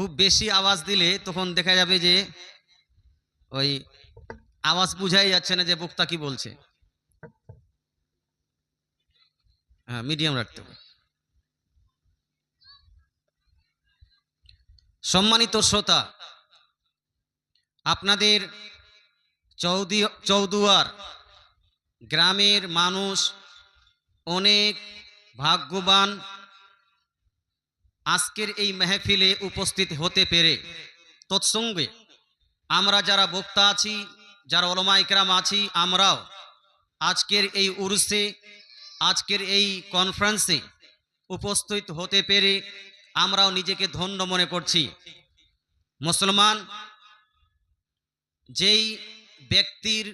খুব বেশি আওয়াজ দিলে তখন দেখা যাবে যে ওই আওয়াজ বুঝাই যাচ্ছে না যে বক্তা কি বলছে। হ্যাঁ মিডিয়াম রাখতে হবে। সম্মানিত শ্রোতা, আপনাদের চৌদি, চৌদুয়ার গ্রামের মানুষ অনেক ভাগ্যবান আজকের এই মেহফিলে উপস্থিত হতে পেরে তৎসঙ্গে আমরা যারা বক্তা আছি, যারা ওলমা ইকরাম আছি, আমরাও আজকের এই উরসে, আজকের এই কনফারেন্সে উপস্থিত হতে পেরে আমরাও নিজেকে ধন্য মনে করছি। মুসলমান, যেই ব্যক্তির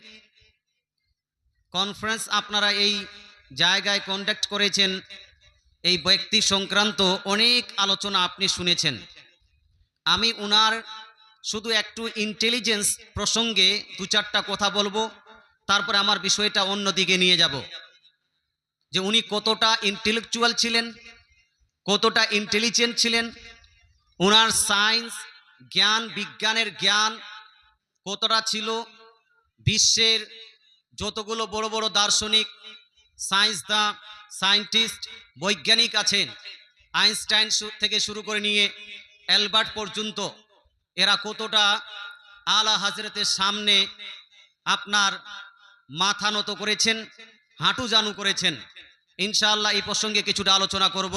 কনফারেন্স আপনারা এই জায়গায় কন্ডাক্ট করেছেন এই ব্যক্তি সংক্রান্ত অনেক আলোচনা আপনি শুনেছেন। আমি উনার শুধু একটু ইন্টেলিজেন্স প্রসঙ্গে দু চারটা কথা বলব, তারপরে আমার বিষয়টা অন্য দিকে নিয়ে যাব। যে উনি কতটা ইন্টেলেকচুয়াল ছিলেন, কতটা ইন্টেলিজেন্ট ছিলেন ওনার সায়েন্স জ্ঞান, বিজ্ঞানের জ্ঞান কতটা ছিল, বিশ্বের যতগুলো বড় বড় দার্শনিক সায়েন্স সায়েন্সদা সায়েন্টিস্ট, বৈজ্ঞানিক আছেন। আইনস্টাইন থেকে শুরু করে নিয়ে অ্যালবার্ট পর্যন্ত এরা কতটা আলা হাজরতের সামনে আপনার মাথা নত করেছেন, হাঁটু জানু করেছেন, ইনশাআল্লাহ এই প্রসঙ্গে কিছুটা আলোচনা করব।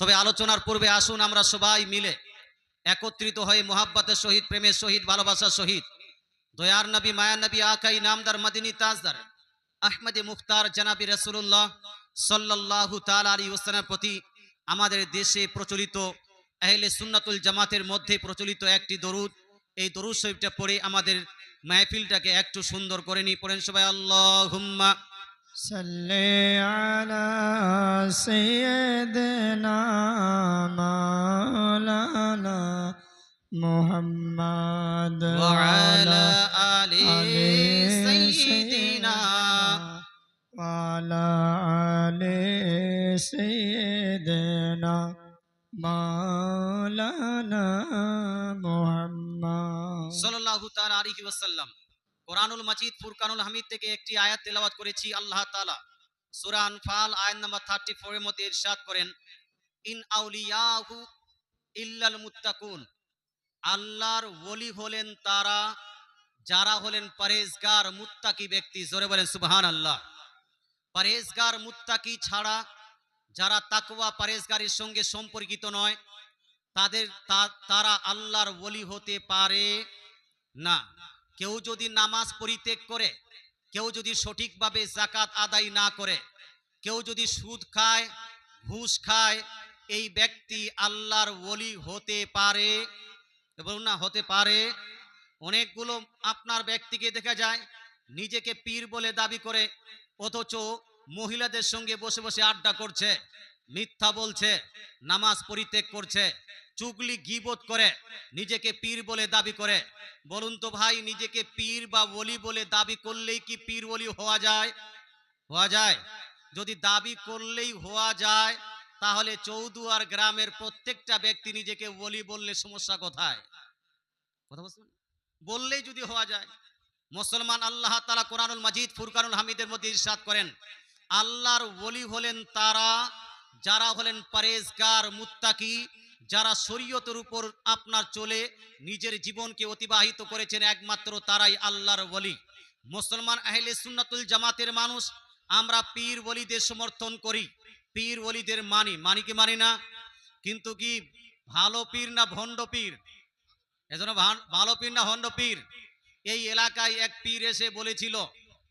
তবে আলোচনার পূর্বে আসুন আমরা সবাই মিলে একত্রিত হয়ে মোহাব্বতের সহিত, প্রেমের সহিত, ভালোবাসার সহিত। দয়ার নবী মায়া নবী, আকাই, নামদার, মদিনী, তাজদার, আহমদে মুখতার, জানাবি রসুল্লাহ সাল্লাহু তাল আলী ওসানের প্রতি আমাদের দেশে প্রচলিত আহলে সুন্নাতুল জামাতের মধ্যে প্রচলিত একটি দরুদ। এই দরুদ শরীফটা পড়ে আমাদের মাহফিলটাকে একটু সুন্দর করে নিই পড়েন সবাই। আল্লাহ হুম্মা মোহাম্মদ আলী সৈদিনা سيدنا مولانا محمد সাল্লাল্লাহু তাআলা আলাইহি ওয়াসাল্লাম কোরআনুল মাজিদ ফুরকানুল হামিদ থেকে একটি আয়াত তেলাওয়াত করেছি আল্লাহ তাআলা সূরা আনফাল আয়াত নাম্বার 34 এর মধ্যে ইরশাদ করেন ইন আউলিয়াহু ইল্লাল মুত্তাকুন আল্লাহর ওলি হলেন তারা যারা হলেন পরেজগার মুত্তাকি ব্যক্তি জোরে বলেন সুবহানাল্লাহ পরেজগার মুত্তাকি ছাড়া যারা তাকওয়া পরেজগারের সঙ্গে সম্পর্কিত নয়, তাদের তারা আল্লাহর ওলি হতে পারে না। কেউ যদি নামাজ পরিত্যাগ করে, কেউ যদি সঠিকভাবে জাকাত আদায় না করে, কেউ যদি সুদ খায়, ঘুষ খায়, এই ব্যক্তি আল্লাহর ওলি হতে পারে। বলুন না, হতে পারে। অনেকগুলো আপনার ব্যক্তিকে দেখা যায়, নিজেকে পীর বলে দাবি করে, অথচ মহিলাদের সঙ্গে বসে বসে আড্ডা করছে, মিথ্যা বলছে, নামাজ পরিত্যাগ করছে, চুগলি গিবত করে, নিজেকে পীর বলে দাবি করে। বলুন তো ভাই, নিজেকে পীর বা ওলি বলে দাবি করলেই কি পীর ওলি হওয়া যায়? হওয়া যায়। যদি দাবি করলেই হওয়া যায়, তাহলে চৌদুয়ার গ্রামের প্রত্যেকটা ব্যক্তি নিজেকে ওলি বললে সমস্যা কোথায়? কথা পারলেন? বললেই যদি হওয়া যায়। মুসলমান আল্লাহ তালা কোরআনুল মাজিদ ফুরকানুল হামিদের মধ্যে ইরশাদ করেন আল্লাহর ওলি হলেন তারা, যারা হলেন পারেজগার, মুত্তাকি, যারা শরীয়তের উপর আপনার চলে, নিজের জীবনকে অতিবাহিত করেছেন একমাত্র তারাই আল্লাহর ওলি। মুসলমান আহলে সুন্নাতুল জামাতের মানুষ, আমরা পীর ওলিদের সমর্থন করি। পীর ওলিদের মানি। মানি কি মানি না? কিন্তু কি ভালো পীর না ভণ্ড পীর? এজন্য ভালো পীর না ভণ্ড পীর? এই এলাকায় এক পীর এসে বলেছিল,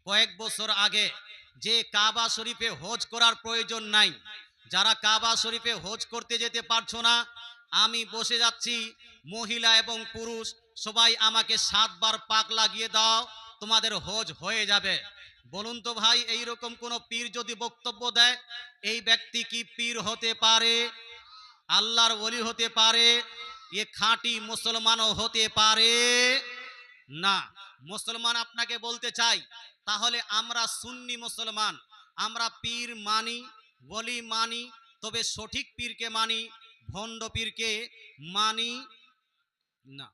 কয়েক বছর আগে যে কাবা শরীফে হজ করার প্রয়োজন নাই। যারা কাবা শরীফে হজ করতে যেতে পারছ না, আমি বসে যাচ্ছি, মহিলা এবং পুরুষ, সবাই আমাকে সাতবার পাক লাগিয়ে দাও, তোমাদের হজ হয়ে যাবে। বলুন তো ভাই এই রকম কোন পীর যদি বক্তব্য দেয়, এই ব্যক্তি কি পীর হতে পারে? আল্লাহর ওলি হতে পারে? এ খাঁটি মুসলমানও হতে পারে? না। মুসলমান আপনাকে বলতে চাই, তাহলে আমরা সুন্নি মুসলমান। আমরা পীর মানি বলি মানি, তবে সঠিক পীরকে মানি, ভণ্ড পীরকে মানি না।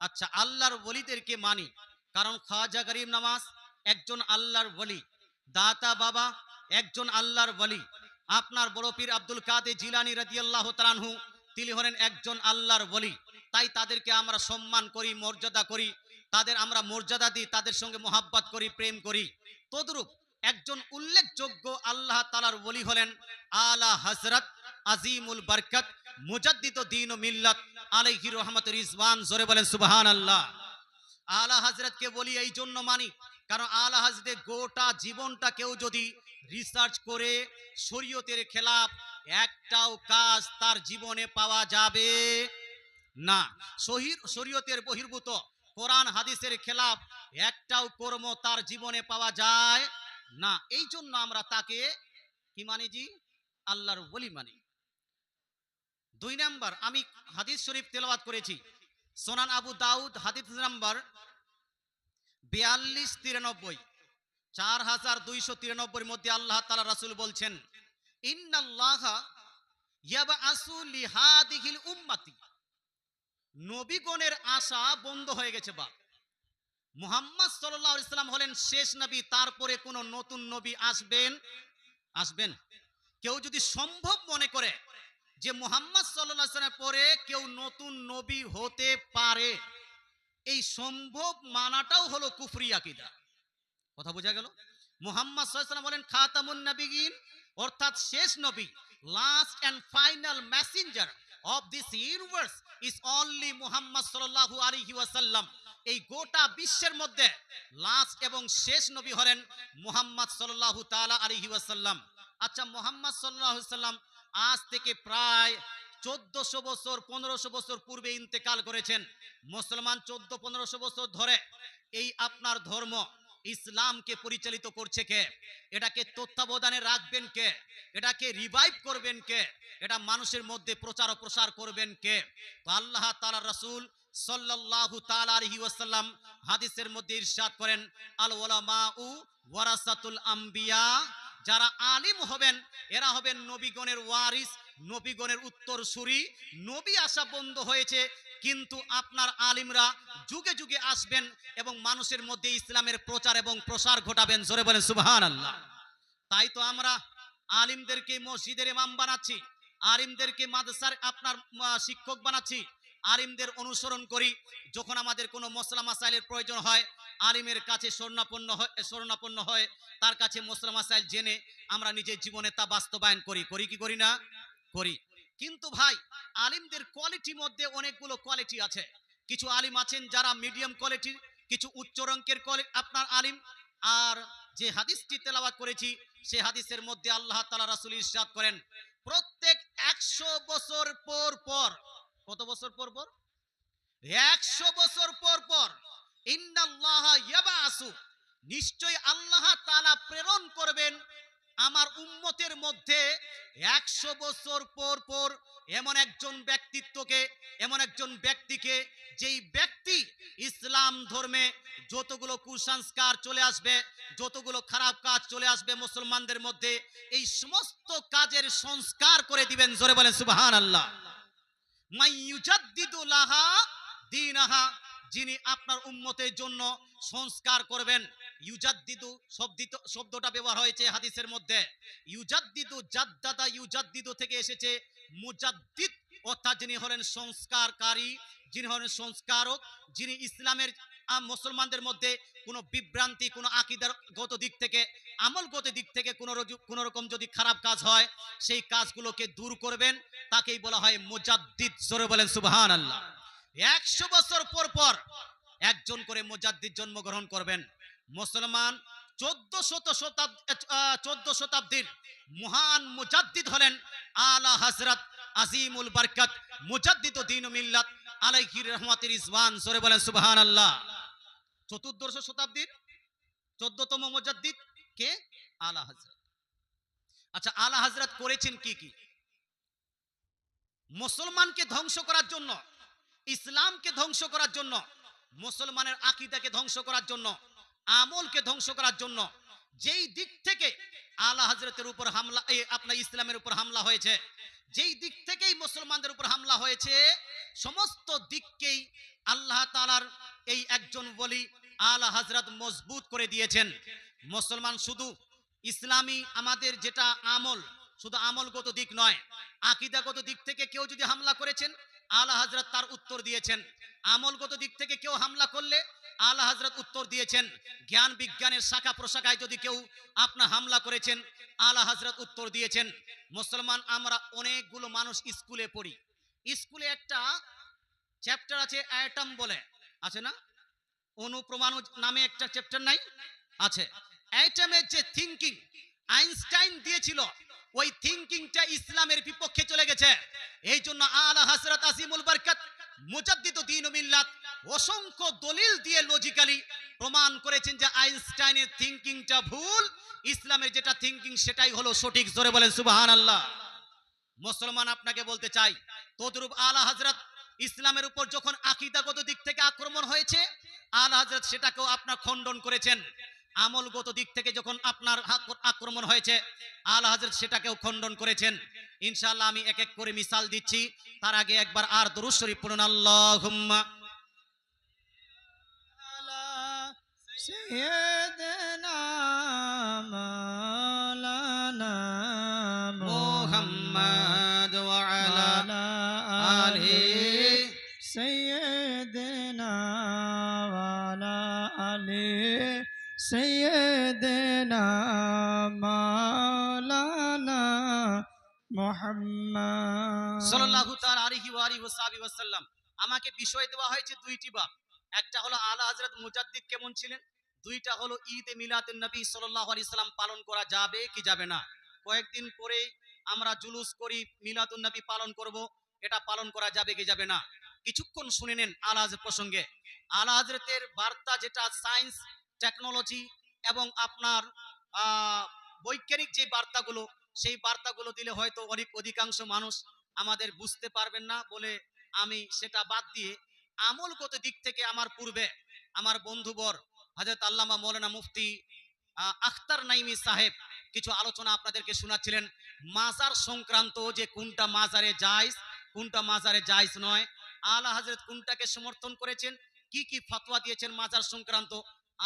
আচ্ছা আল্লাহর বলিদেরকে মানি, কারণ খাজা গরিব নামাজ একজন আল্লাহর বলি দাতা বাবা একজন আল্লাহর বলি আপনার বড় পীর আব্দুল কাদে জিলানি রাদিয়াল্লাহু তাআলাহু তিনি হলেন একজন আল্লাহর বলি তাই তাদেরকে আমরা সম্মান করি, মর্যাদা করি তাদের আমরা মর্যাদা দিই, তাদের সঙ্গে মোহাব্বত করি, প্রেম করি। তদ্রূপ একজন উল্লেখযোগ্য আল্লাহ তালার বলি হলেন আলা হজরত আজিমুল বরকত, মুজাদ্দিদ দিন ও মিল্লাত আলাইহি রহমত রিজওয়ান, জোরে বলেন সুবহান আল্লাহ আলা হজরতকে বলি এই জন্য মানি, কারণ আলা হজরতের গোটা জীবনটা কেউ যদি রিসার্চ করে শরীয়তের খেলাফ, একটাও কাজ তার জীবনে পাওয়া যাবে না। শরীয়তের বহির্ভূত কোরআন হাদিসের খেলাফ, একটাও কর্ম তার জীবনে পাওয়া যায় না। এই জন্য আমরা তাকে কি মানি জি? আল্লাহর বলি মানি। দুই নাম্বার, আমি হাদিস শরীফ তেলাওয়াত করেছি। সোনান আবু দাউদ, হাদিস নাম্বার বিয়াল্লিশ তিরানব্বই, চার হাজার দুইশো তিরানব্বই মধ্যে আল্লাহ তালা রাসুল বলছেন, ইন্নাল্লাহা ইয়াবা আসু লিহাদিহিল উম্মাতি। নবীগণের আশা বন্ধ হয়ে গেছে বা মুহাম্মদ সাল্লাল্লাহু আলাইহি সাল্লাম হলেন শেষ নবী, তারপরে কোন নতুন নবী আসবেন? আসবেন। কেউ যদি সম্ভব মনে করে যে মুহাম্মদ সাল্লাল্লাহু আলাইহি সাল্লামের পরে কেউ নতুন নবী হতে পারে, এই সম্ভব মানাটাও হলো কুফরি আকীদা। কথা বোঝা গেল? মুহাম্মদ সাল্লাম বলেন খাতামুন নবিয়িন অর্থাৎ শেষ নবী last and final messenger of this universe is only Muhammad সাল্লাল্লাহু আলাইহি ওয়াসাল্লাম এই গোটা বিশ্বের মধ্যে লাস্ট এবং শেষ নবী হলেন মুহাম্মদ সাল্লাল্লাহু তাআলা আলাইহি ওয়াসাল্লাম। আচ্ছা মুহাম্মদ সাল্লাল্লাহু সাল্লাম আজ থেকে প্রায় চোদ্দশো বছর, পনেরোশো বছর পূর্বে ইন্তেকাল করেছেন। মুসলমান চোদ্দ, পনেরোশো বছর ধরে এই আপনার ধর্ম ইসলামকে পরিচালিত করছে কে? এটাকে তত্ত্বাবধানে রাখবেন কে? এটাকে রিভাইভ করবেন কে? এটা মানুষের মধ্যে প্রচার ও প্রসার করবেন কে? তো আল্লাহ তাআলা রাসূল তাআলা আলাইহি ওয়াসাল্লাম হাদিসের মধ্যে ইরশাদ করেন, আল উলামাউ ওয়ারাসাতুল আম্বিয়া, যারা আলিম হবেন, এরা হবেন নবীগণের ওয়ারিস, নবীগণের উত্তরসূরি। নবী আসা বন্ধ হয়েছে, কিন্তু আপনার আলিমরা যুগে যুগে আসবেন এবং মানুষের মধ্যে ইসলামের প্রচার এবং প্রসার ঘটাবেন। জোরে বলেন, সুবহানাল্লাহ। তাই তো আমরা আলিমদেরকে মসজিদের ইমাম বানাচ্ছি। আলিমদেরকে মাদ্রাসার আপনার শিক্ষক বানাচ্ছি। আলিমদের অনুসরণ করি। যখন আমাদের কোনো মশলা মাসাইলের প্রয়োজন হয় আলিমের কাছে স্বর্ণাপন্ন হয় স্বর্ণাপন্ন হয়, তার কাছে মশলা মাসাইল জেনে আমরা নিজের জীবনে তা বাস্তবায়ন করি। করি কি করি না? করি। কিন্তু ভাই, আলিমদের কোয়ালিটির মধ্যে অনেকগুলো কোয়ালিটি আছে। কিছু আলিম আছেন যারা মিডিয়াম কোয়ালিটির কিছু উচ্চ রঙ্কের আপনার আলিম। আর যে হাদিসটি তেলাওয়াত করেছি, সে হাদিসের মধ্যে আল্লাহ তালা রাসুল ইরশাদ করেন প্রত্যেক একশো বছর পর পর, কত বছর পর পর? একশো বছর পর পর ইন্দাল্লাহ ইয়াবাসু নিশ্চয় আল্লাহ তালা প্রেরণ করবেন আমার উম্মতের মধ্যে একশো বছর পর পর এমন একজন ব্যক্তিত্বকে, এমন একজন ব্যক্তিকে যেই ব্যক্তি ইসলাম ধর্মে যতগুলো কুসংস্কার চলে আসবে, যতগুলো খারাপ কাজ চলে আসবে মুসলমানদের মধ্যে, এই সমস্ত কাজের সংস্কার করে দিবেন। জোরে বলেন সুবহান আল্লাহ যিনি আপনার উম্মতের জন্য সংস্কার করবেন। ইউজাদ্দিদু শব্দটা ব্যবহার হয়েছে হাদিসের মধ্যে। ইউজাদ্দিদু জাদ্দাদা ইউজাদ্দিদু থেকে এসেছে মুজাদ্দিদ, অর্থাৎ যিনি হলেন সংস্কারকারী, যিনি হলেন সংস্কারক, যিনি ইসলামের মুসলমানদের মধ্যে কোনো বিভ্রান্তি, কোনো আকিদারগত দিক থেকে, আমলগত দিক থেকে কোনো কোনো রকম যদি খারাপ কাজ হয়, সেই কাজগুলোকে দূর করবেন। তাকেই বলা হয় মুজাদ্দিদ, জোরে বলেন সুবহান আল্লাহ একশো বছর পর পর একজন করে মুজাদ্দিদ জন্মগ্রহণ করবেন। মুসলমান চোদ্দ শত শতাব্দী চোদ্দ শতাব্দীর মহান মুজাদ্দিদ হলেন আলা হজরত আজিমুল বরকত, মুজাদ্দিদ দিন মিল্লাত আলাইহি রহমাতির ইসওয়ান সরে বলেন সুবহান আল্লাহ চতুর্দশ শতাব্দীর চোদ্দতম মুজাদ্দিদ কে? আলা হজরত আচ্ছা আলা হজরত করেছেন কি কি? মুসলমানকে ধ্বংস করার জন্য, ইসলামকে ধ্বংস করার জন্য, মুসলমানের আকিদাকে ধ্বংস করার জন্য আমলকে ধ্বংস করার জন্য যেই দিক থেকে আলা হজরতের উপর হামলা আপনার ইসলামের উপর হামলা হয়েছে, যেই দিক থেকেই মুসলমানদের উপর হামলা হয়েছে, সমস্ত দিককেই আল্লাহ তালার এই একজন বলি আলা হাজরাত মজবুত করে দিয়েছেন। মুসলমান শুধু ইসলামী আমাদের যেটা আমল, শুধু আমলগত দিক নয়, আকিদাগত দিক থেকে কেউ যদি হামলা করেছেন, আলা হাজরত তার উত্তর দিয়েছেন। আমলগত দিক থেকে কেউ হামলা করলে আলা হাজরত উত্তর দিয়েছেন, জ্ঞান বিজ্ঞানের শাখা প্রশাখায় যদি কেউ আপনা হামলা করেছেন, আলা হাজরত উত্তর দিয়েছেন, মুসলমান, আমরা অনেকগুলো মানুষ স্কুলে পড়ি। স্কুলে একটা চ্যাপ্টার আছে অ্যাটম বলে। আছে না? অনুপ্রমাণু নামে একটা চ্যাপ্টার নাই? আছে। অ্যাটমের যে থিংকিং, আইনস্টাইন দিয়েছিল, ওই থিংকিংটা ইসলামের বিপক্ষে চলে গেছে। এই জন্য আলা হাসরাত আসিমুল বরকত মুজাদ্দিদ দিন মিল্লাত অসংখ্য দলিল দিয়ে লজিক্যালি প্রমাণ করেছেন যে আইনস্টাইনের থিংকিংটা ভুল, ইসলামের যেটা থিংকিং সেটাই হলো সঠিক। জোরে বলেন, সুবহানাল্লাহ। মুসলমান আপনাকে বলতে চাই, তদরূপ আলা হযরত ইসলামের উপর যখন আকীদাগত দিক থেকে আক্রমণ হয়েছে, আলা হযরত সেটাকেও আপনার খণ্ডন করেছেন। আমলগত দিক থেকে যখন আপনার আক্রমণ হয়েছে আল হাজর সেটাকেও খণ্ডন করেছেন। ইনশাল্লাহ আমি এক এক করে মিসাল দিচ্ছি। তার আগে একবার আর দরুদ শরীফ পড়ুন আমাকে বিষয় দেওয়া হয়েছে দুইটি বাপ। একটা হলো আলা হাজরত মুজাদ্দিদ, কেমন ছিলেন? দুইটা হলো ঈদ মিলাদ নবী সাল্লাল্লাহু আলাইহি সাল্লাম পালন করা যাবে কি যাবে না? কয়েকদিন পরেই আমরা জুলুস করি মিলাদ নবী পালন করব, এটা পালন করা যাবে কি যাবে না? কিছুক্ষণ শুনে নেন আল প্রসঙ্গে। আল বার্তা যেটা, সায়েন্স, টেকনোলজি এবং আপনার বৈজ্ঞানিক যে বার্তাগুলো, সেই বার্তাগুলো দিলে হয়তো অনেক অধিকাংশ মানুষ আমাদের বুঝতে পারবেন না বলে আমি সেটা বাদ দিয়ে আমলগত দিক থেকে আমার পূর্বে আমার বন্ধুবর হজরত আল্লামা মৌলানা মুফতি আখতার নাইমি সাহেব কিছু আলোচনা আপনাদেরকে শোনাচ্ছিলেন। মাজার সংক্রান্ত যে কোনটা মাজারে জায়জ, কোনটা মাজারে জায়জ নয়, আলা হজরত কোনটাকে সমর্থন করেছেন, কি কি ফতোয়া দিয়েছেন মাজার সংক্রান্ত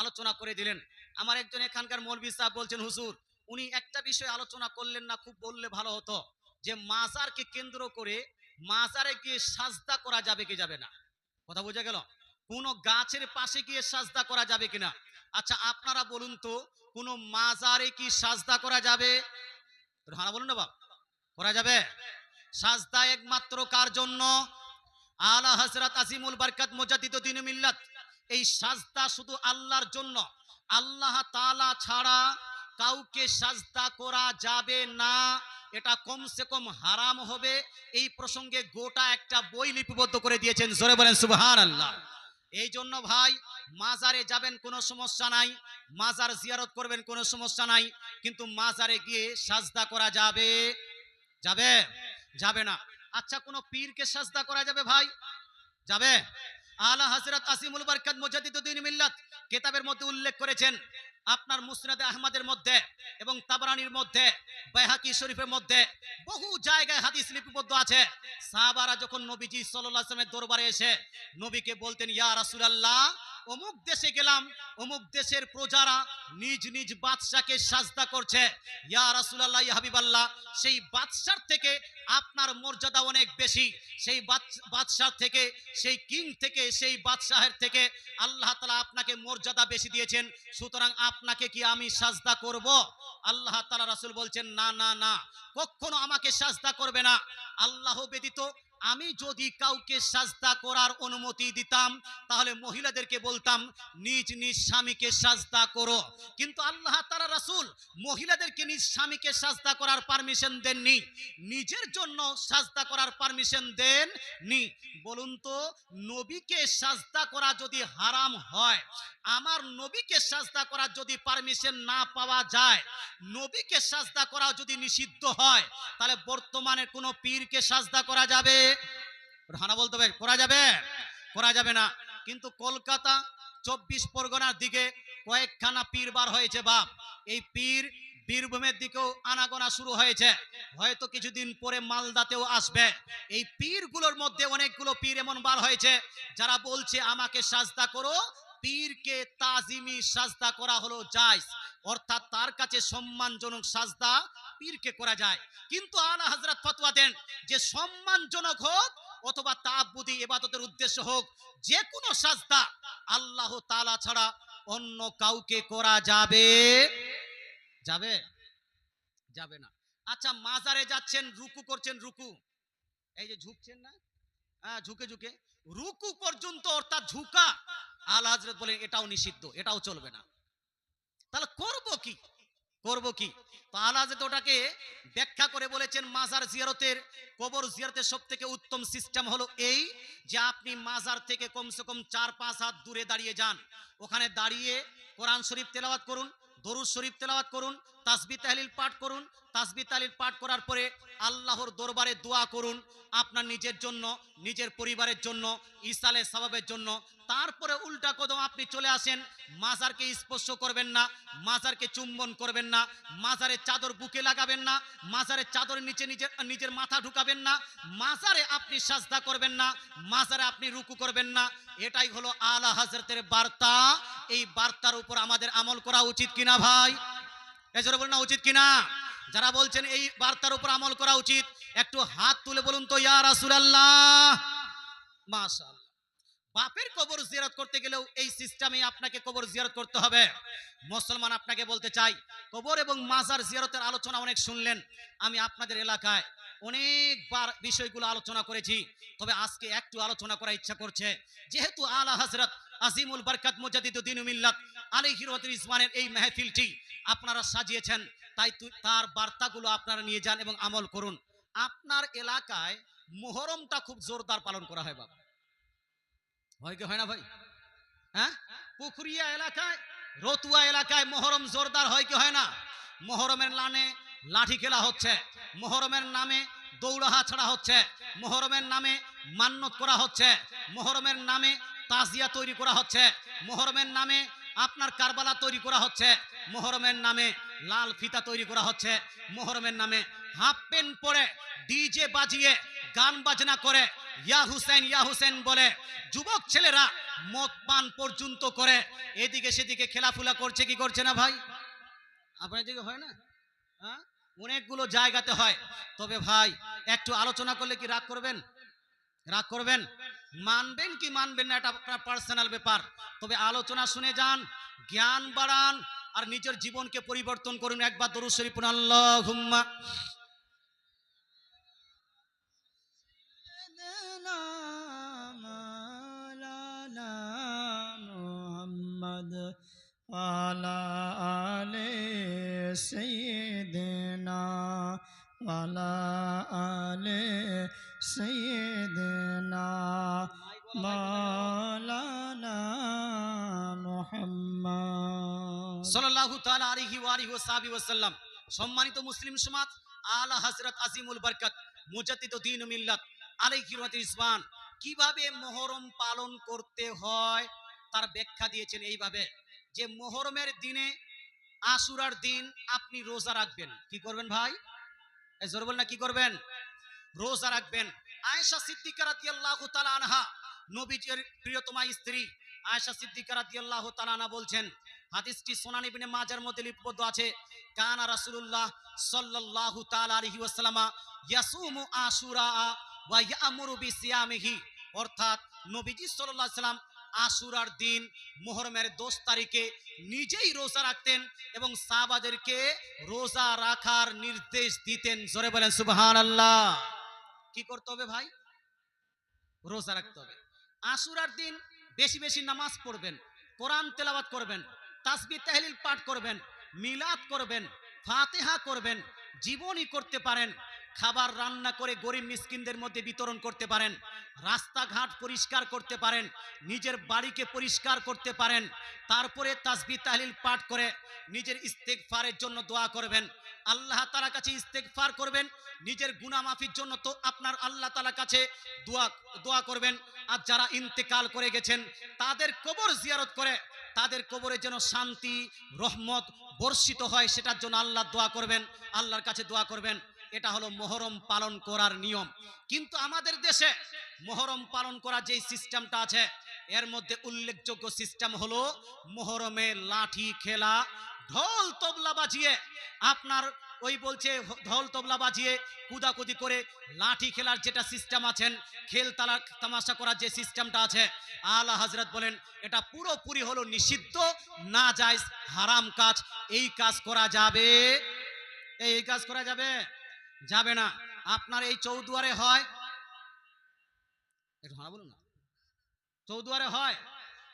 আলোচনা করে দিলেন। আমার একজন এখানকার মৌলবী সাহেব বলছেন, হুজুর, উনি একটা বিষয় আলোচনা করলেন না, খুব বললে ভালো হতো। যে মাজারকে কেন্দ্র করে মাজারে গিয়ে সাজদা করা যাবে কি যাবে না? কথা বোঝা গেল? কোন গাছের পাশে গিয়ে সাজদা করা যাবে কিনা আচ্ছা আপনারা বলুন তো, কোন মাজারে কি সাজদা করা যাবে? হ্যাঁ বলুন না বাপ, করা যাবে? সাজদা একমাত্র কার জন্য? আলা হযরত আজিমুল বারকাত মুজাদ্দিদ দিন মিল্লাত। এই সাজদা শুধু আল্লাহর জন্য আল্লাহ তালা ছাড়া কাউকে সাজদা করা যাবে না। এটা কমসে কম হারাম হবে। এই প্রসঙ্গে গোটা একটা বই লিপিবদ্ধ করে দিয়েছেন। জোরে বলেন সুবহান আল্লাহ এই জন্য ভাই, মাজারে যাবেন কোনো সমস্যা নাই। মাজার জিয়ারত করবেন কোনো সমস্যা নাই। কিন্তু মাজারে গিয়ে সাজদা করা যাবে। যাবে? যাবে না। আচ্ছা কোনো পীরকে সাজদা করা যাবে ভাই? যাবে? আলা হাজরত আসিমুল বরকত মুজাদ্দিদুদ্দিন মিল্লাত কিতাবের মধ্যে উল্লেখ করেছেন, আপনার মুসনাদে আহমদের মধ্যে এবং তাবরানির মধ্যে, বাইহাকি শরীফের মধ্যে বহু জায়গায় হাদিস লিপিবদ্ধ আছে। সাহাবারা যখন নবীজি সাল্লাল্লাহু আলাইহি দরবারে এসে নবীকে বলতেন, ইয়া রাসূলুল্লাহ অমুক দেশে গেলাম, অমুক দেশের প্রজারা নিজ নিজ বাদশাকে সাজদা করছে। ইয়া রাসূলুল্লাহ হাবিবাল্লাহ, সেই বাদশার থেকে আপনার মর্যাদা অনেক বেশি। সেই বাদশ- বাদশার থেকে, সেই কিং থেকে, সেই বাদশাহের থেকে আল্লাহ তাআলা আপনাকে মর্যাদা বেশি দিয়েছেন। সুতরাং আপনাকে কি আমি সাজদা করব? আল্লাহ তাআলা রাসূল বলছেন, না না না, কখনো আমাকে সাজদা করবে না। আল্লাহ ব্যতীত আমি যদি কাউকে সাজদা করার অনুমতি দিতাম, তাহলে মহিলাদেরকে বলতাম, নিজ নিজ স্বামীকে সাজদা করো। কিন্তু আল্লাহ তারা রাসুল মহিলাদেরকে নিজ স্বামীকে সাজদা করার পারমিশন দেননি। নিজের জন্য সাজদা করার পারমিশন দেন নি বলুন তো, নবীকে সাজদা করা যদি হারাম হয়, আমার নবীকে সাজদা করার যদি পারমিশন না পাওয়া যায়, নবীকে সাজদা করা যদি নিষিদ্ধ হয়, তাহলে বর্তমানে কোনো পীরকে সাজদা করা যাবে? হানা বলতে হবে করা যাবে? করা যাবে না। কিন্তু কলকাতা চব্বিশ পরগনার দিকে কয়েকখানা পীর বার হয়েছে বাপ। এই পীর বীরভূমের দিকেও আনাগোনা শুরু হয়েছে। হয়তো কিছুদিন পরে মালদাতেও আসবে। এই পীরগুলোর মধ্যে অনেকগুলো পীর এমন বার হয়েছে, যারা বলছে, আমাকে সাজদা করো পীরকে তাজিমি সাজদা করা হলো জায়জ। অর্থাৎ তার কাছে সম্মানজনক সাজদা পীরকে করা যায়। কিন্তু আলা হযরত ফতোয়া দেন যে সম্মানজনক হোক অথবা তাবুদি ইবাদতের উদ্দেশ্য হোক যে কোনো সাজদা আল্লাহ তাআলা ছাড়া অন্য কাউকে করা যাবে? যাবে? যাবে না। আচ্ছা মাজারে যাচ্ছেন, রুকু করছেন, রুকু। এই যে ঝুঁকছেন না? হ্যাঁ ঝুঁকে ঝুঁকে। রুকু পর্যন্ত অর্থাৎ ঝুঁকা। আল হাজরত বলেন, এটাও নিষিদ্ধ, এটাও চলবে না। তাহলে করব কি? করব কি? তো আল হাজরত ওটাকে ব্যাখ্যা করে বলেছেন, মাজার জিয়ারতের, কবর জিয়ারতের সব থেকে উত্তম সিস্টেম হলো এই যে আপনি মাজার থেকে কমসে কম চার, পাঁচ হাত দূরে দাঁড়িয়ে যান। ওখানে দাঁড়িয়ে কোরআন শরীফ তেলাওয়াত করুন, দরুদ শরীফ তেলাওয়াত করুন তাসবি তাহলিল পাঠ করুন। তাসবি তাহলিল পাঠ করার পরে আল্লাহর দরবারে দোয়া করুন আপনার নিজের জন্য, নিজের পরিবারের জন্য ইসালে স্বভাবের জন্য। তারপরে উল্টা কদম আপনি চলে আসেন, মাজারকে স্পর্শ করবেন না, মাজারকে চুম্বন করবেন না, মাজারের চাদর বুকে লাগাবেন না, মাজারের চাদর নিচে নিজের নিজের মাথা ঢুকাবেন না, মাজারে আপনি সাজদা করবেন না, মাজারে আপনি রুকু করবেন না। এটাই হলো আলা হজরতের বার্তা। এই বার্তার উপর আমাদের আমল করা উচিত কিনা ভাই? এজন্য বলুন না, উচিত কিনা? যারা বলছেন এই বার্তার উপর আমল করা উচিত, একটু হাত তুলে বলুন তো, ইয়া বাপের কবর জিয়ারত করতে গেলেও এই সিস্টেমে আপনাকে কবর জিয়ারত করতে হবে। মুসলমান আপনাকে বলতে চাই, কবর এবং মাজার জিয়ারতের আলোচনা অনেক শুনলেন। আমি আপনাদের এলাকায় অনেকবার বিষয়গুলো আলোচনা করেছি, তবে আজকে একটু আলোচনা করার ইচ্ছা করছে। যেহেতু আলা হযরত আজিমুল বরকত মুজাদ্দিদুদ্দিন মিল্লাত ইসমানের এই মেহফিলটি আপনারা সাজিয়েছেন, তাই তার বার্তাগুলো আপনারা নিয়ে যান এবং আমল করুন। আপনার এলাকায় মোহরমটা খুব জোরদার পালন করা হয় বাবা। হয় কি হয় না ভাই? হ্যাঁ? পুকুরিয়া এলাকায়, রতুয়া এলাকায় মোহরম জোরদার হয় কি হয় না? মোহরমের নামে লাঠি খেলা হচ্ছে, মোহরমের নামে দৌড়াহা ছাড়া হচ্ছে, মোহরমের নামে মান্যত করা হচ্ছে, মোহরমের নামে তাজিয়া তৈরি করা হচ্ছে, মোহরমের নামে আপনার কারবালা তৈরি করা হচ্ছে। মোহরমের নামে লাল ফিতা তৈরি করা হচ্ছে। মোহরমের নামে হাফ প্যান্ট পরে ডিজে বাজিয়ে গান বাজনা করে, ইয়া হুসেন ইয়া হুসেন বলে। যুবক ছেলেরা মদ পান পর্যন্ত করে। এদিকে সেদিকে খেলাফুলা করছে, কি করছে না ভাই? আপনার দিকে হয় না? হ্যাঁ? অনেকগুলো জায়গাতে হয়। তবে ভাই, একটু আলোচনা করলে কি রাগ করবেন? রাগ করবেন? মানবেন কি মানবেন না এটা আপনার পার্সোনাল ব্যাপার তবে আলোচনা শুনে যান জ্ঞান বাড়ান আর নিজের জীবনকে পরিবর্তন করুন একবার দরুদ শরীফ পড়ুন আল্লাহুম্মা سيدنا مولانا محمد وعلى آل سيدنا وعلى آل سيدنا مولانا محمد সাল্লাল্লাহু তাআলা আলাইহি ওয়া আলিহি ওয়াসাহবিহি ওয়াসাল্লাম সম্মানিত মুসলিম সমাজ আলা হযরত আজিমুল বরকত মুজাদ্দিদুদ্দিন মিল্লাত আলাইহি রাহমাতুল ইসমান কিভাবে মোহরম পালন করতে হয় তার ব্যাখ্যা দিয়েছেন এইভাবে যে মোহরমের দিনে আশুরার দিন আপনি রোজা রাখবেন কি করবেন ভাই এই জোর বল না কি করবেন রোজা রাখবেন। আয়েশা সিদ্দিকা আনহা, নবীজির প্রিয়তমা স্ত্রী আয়েশা সিদ্দিকা রাদিয়াল্লাহু বলছেন, হাদিসটি সোনান ইবনে মাজার মধ্যে লিপিবদ্ধ আছে, কানা রাসূলুল্লাহ সাল্লাল্লাহু তাআলা আলাইহি ওয়াসাল্লামা ইয়াসুমু আশুরা ওয়া ইয়ামুরু বিসিয়ামিহি। অর্থাৎ নবীজি সাল্লাল্লাহু আলাইহি সাল্লাম আশুরার দিন, মোহরমের 10 তারিখে নিজেই রোজা রাখতেন এবং সাহাবাদেরকে রোজা রাখার নির্দেশ দিতেন। জোরে বলেন, সুবহানাল্লাহ। কি করতে হবে ভাই? রোজা রাখতে হবে। আশুরার দিন বেশি বেশি নামাজ পড়বেন, কোরআন তেলাওয়াত করবেন তাসবি তাহলিল পাঠ করবেন, মিলাদ করবেন, ফাতেহা করবেন, জীবনই করতে পারেন। খাবার রান্না করে গরিব মিসকিনদের মধ্যে বিতরণ করতে পারেন, রাস্তাঘাট পরিষ্কার করতে পারেন, নিজের বাড়িকে পরিষ্কার করতে পারেন, তারপরে তাসবি তাহলিল পাঠ করে নিজের ইস্তেগফারের জন্য দোয়া করবেন। আল্লাহ তাআলার কাছে ইস্তেগফার করবেন, নিজের গুনাহ মাফির জন্য তো আপনার আল্লাহ তাআলার কাছে দোয়া দোয়া করবেন। আর যারা ইন্তেকাল করে গেছেন, তাদের কবর জিয়ারত করে, তাদের কবরে যেন শান্তি, রহমত বর্ষিত হয়, সেটার জন্য আল্লাহ দোয়া করবেন, আল্লাহর কাছে দোয়া করবেন। এটা হলো মোহরম পালন করার নিয়ম। কিন্তু আমাদের দেশে মোহরম পালন করার যে সিস্টেমটা আছে, এর মধ্যে উল্লেখযোগ্য সিস্টেম হলো মোহরমে লাঠি খেলা, ঢোল তবলা বাজিয়ে আপনার ওই বলছে ঢোল তবলা বাজিয়ে কুদাকুদি করে লাঠি খেলার যেটা সিস্টেম আছেন, খেল তালা তামাশা করার যে সিস্টেমটা আছে, আলা হজরত বলেন, এটা পুরোপুরি হলো নিষিদ্ধ, না যায় হারাম কাজ, এই কাজ করা যাবে। এই কাজ করা যাবে? যাবে না। আপনার এই চৌদুয়ারে হয়। একটু হানা বলুন না। চৌদুয়ারে হয়।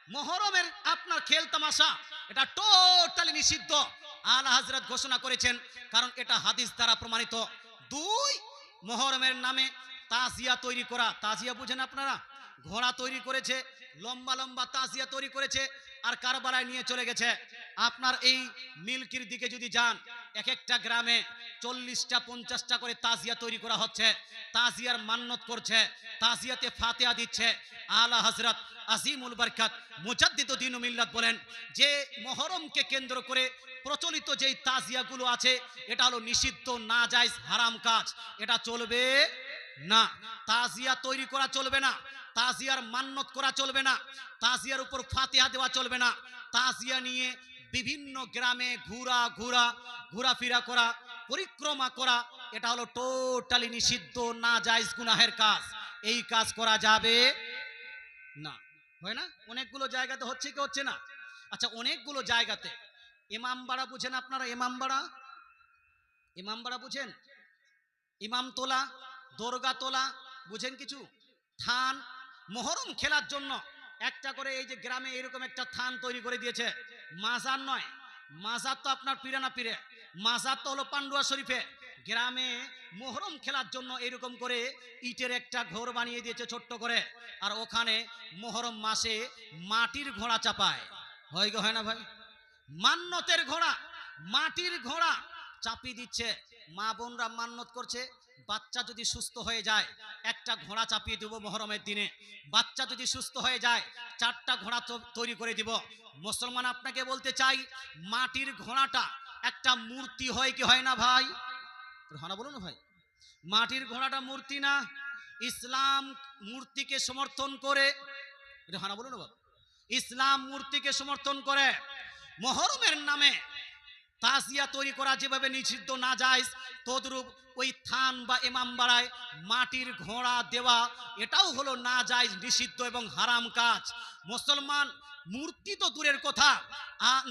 মহরমের আপনার খেল তামাশা। এটা টোটালি নিষিদ্ধ। আলা হজরত ঘোষণা করেছেন, কারণ এটা হাদিস দ্বারা প্রমাণিত। দুই মহরমের নামে তাজিয়া তৈরি করা। তাজিয়া বুঝেন আপনারা? ঘোড়া তৈরি করেছে, লম্বা লম্বা তাজিয়া তৈরি করেছে। আর কারবালায় নিয়ে চলে গেছে। আপনার এই মিল্কির দিকে যদি যান এক একটা গ্রামে চল্লিশটা, পঞ্চাশটা করে তাজিয়া তৈরি করা হচ্ছে। তাজিয়ার মান্নত করছে, তাজিয়াতে ফাতেহা দিচ্ছে। আলা হজরত আজিমুল বরকত, মুজাদ্দিদ দিন মিল্লাত বলেন, যে মহরমকে কেন্দ্র করে প্রচলিত যেই তাজিয়াগুলো আছে, এটা হলো নিষিদ্ধ না হারাম কাজ। এটা চলবে না, তাজিয়া তৈরি করা চলবে না, তাজিয়ার মান্নত করা চলবে না, তাজিয়ার উপর ফাতিহা দেওয়া চলবে না, তাজিয়া নিয়ে বিভিন্ন গ্রামে ঘুরা ঘুরা, ঘোরাফেরা করা, পরিক্রমা করা, এটা হলো টোটালি নিষিদ্ধ না জায়েজ গুনাহের কাজ। এই কাজ করা যাবে না। হয় না? অনেকগুলো জায়গাতে হচ্ছে কি হচ্ছে না? আচ্ছা অনেকগুলো জায়গাতে। ইমামবাড়া বুঝেন আপনারা? ইমামবাড়া ইমামবাড়া বুঝেন? ইমামতোলা দরগাতোলা বুঝেন কিছু? থান, মহরম খেলার জন্য একটা করে এই যে গ্রামে এরকম একটা থান তৈরি করে দিয়েছে। মাজার নয়, মাজার তো আপনার পিরানা পিরে। মাজার তো হলো পান্ডুয়া শরীফে। গ্রামে মোহরম খেলার জন্য এরকম করে ইটের একটা ঘর বানিয়ে দিয়েছে ছোট্ট করে। আর ওখানে মোহরম মাসে মাটির ঘোড়া চাপায়। হয় গো, হয় না ভাই? মান্নতের ঘোড়া, মাটির ঘোড়া চাপিয়ে দিচ্ছে। মা বোনরা মান্নত করছে। বাচ্চা যদি সুস্থ হয়ে যায়, একটা ঘোড়া চাপিয়ে দেবো মহরমের দিনে। বাচ্চা যদি সুস্থ হয়ে যায়, চারটা ঘোড়া তৈরি করে দিব। মুসলমান আপনাকে বলতে চাই, মাটির ঘোড়াটা একটা মূর্তি হয় কি হয় না ভাই? হানা বলুন ভাই। মাটির ঘোড়াটা মূর্তি না, ইসলাম মূর্তিকে সমর্থন করে। এটা হানা বলুন ইসলাম মূর্তিকে সমর্থন করে। মহরমের নামে তাজিয়া তৈরি করা যেভাবে নিষিদ্ধ না যায়, তদ্রূপ ওই থান বা ইমাম বাড়ায়, মাটির ঘোড়া দেওয়া, এটাও হলো না যায় নিষিদ্ধ এবং হারাম কাজ। মুসলমান মূর্তি তো দূরের কথা।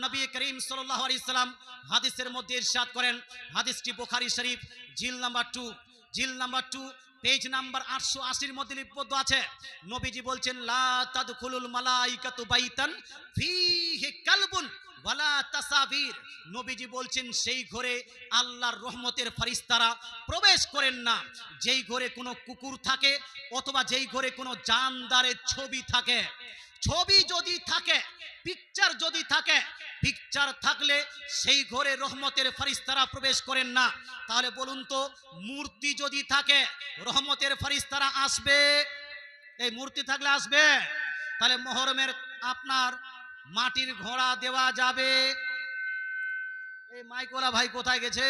নবী করিম সাল্লাহ ইসলাম হাদিসের মধ্যে ইরশাদ করেন, হাদিসটি বোখারি শরীফ, জিল নাম্বার টু। জিল নাম্বার টু, পেজ নাম্বার আটশো আশির মধ্যে লিপিবদ্ধ আছে। নবীজি বলছেন, লা মালাইকাতু বাইতান ফীহি কালবুন। ওয়ালা তাসাবির। নবীজি বলছেন, সেই ঘরে আল্লাহর রহমতের ফারিস্তারা প্রবেশ করেন না। যেই ঘরে কোনো কুকুর থাকে অথবা যেই ঘরে কোনো জানদারের ছবি থাকে, ছবি যদি থাকে পিকচার যদি থাকে পিকচার থাকলে সেই ঘরে রহমতের ফারিস্তারা প্রবেশ করেন না। তাহলে বলুন তো, মূর্তি যদি থাকে, রহমতের ফারিস্তারা আসবে? এই মূর্তি থাকলে আসবে? তাহলে মহরমের আপনার মাটির ঘোড়া দেওয়া যাবে। এই মাইকওয়ালা ভাই কোথায় গেছে?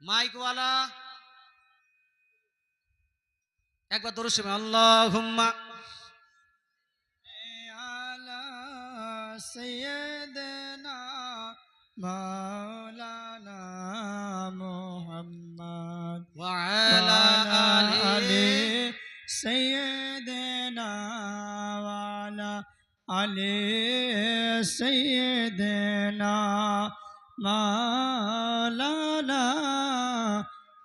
মাইকওয়ালা একবার দরুদ শুনে আল্লাহুম্মা। আলা সাইয়্যিদিনা মাওলানা মুহাম্মদ علي سيدنا مولانا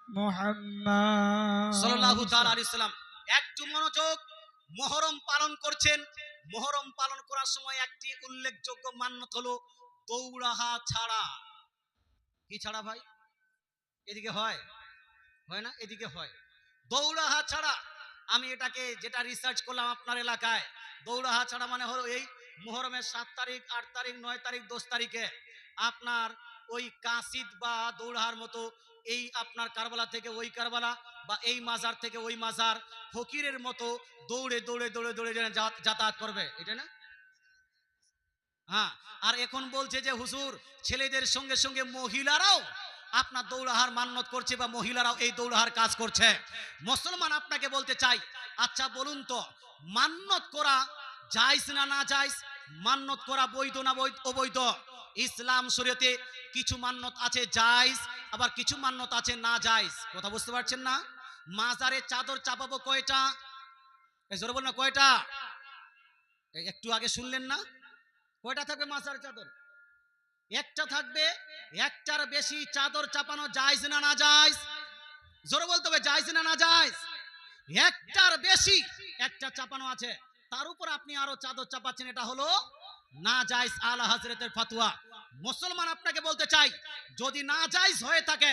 محمد সাল্লাল্লাহু তাআলা আলাইহি সাল্লাম একটু মনোযোগ মহরম পালন করছেন মহরম পালন করার সময় একটি উল্লেখযোগ্য মান্যত হলো দৌড়াহা ছাড়া কি ছাড়া ভাই এদিকে হয় হয় না এদিকে হয় দৌড়াহা ছাড়া আমি এটাকে যেটা রিসার্চ করলাম আপনার এলাকায়, দৌড়াহা ছাড়া মানে হলো এই মোহরমের সাত তারিখ, আট তারিখ, নয় তারিখ, দশ তারিখে আপনার ওই কাসিদ বা দৌড়াহার মতো এই আপনার কারবালা থেকে ওই কারবালা বা এই মাজার থেকে ওই মাজার ফকিরের মতো দৌড়ে দৌড়ে দৌড়ে দৌড়ে যেন যাতায়াত করবে, এটা না? হ্যাঁ আর এখন বলছে যে হুজুর, ছেলেদের সঙ্গে সঙ্গে মহিলারাও আপনার দৌড়াহার মান্যত করছে বা মহিলারাও এই দৌড়াহার কাজ করছে। মুসলমান আপনাকে বলতে চাই আচ্ছা বলুন তো, মান্যত করা জায়জ না না যাইস মান্যত করা বৈধ না বৈধ? অবৈধ। ইসলাম শরীয়তে কিছু মান্যত আছে যাইস আবার কিছু মান্যত আছে না যাইস কথা বুঝতে পারছেন না? মাজারে চাদর চাপাবো কয়টা? জোরে বল না, কয়টা? একটু আগে শুনলেন না? কয়টা থাকবে মাজার চাদর? একটা থাকবে, একটার বেশি চাদর চাপানো যাইজ না না যাইজ জোরে বলতে হবে যাইজ না না যাইজ একটার বেশি একটা চাপানো আছে। তার উপর আপনি আরও চাদর চাপাচ্ছেন, এটা হলো না যাইজ আলা হাজরতের ফাতুয়া। মুসলমান আপনাকে বলতে চাই, যদি না যাইজ হয়ে থাকে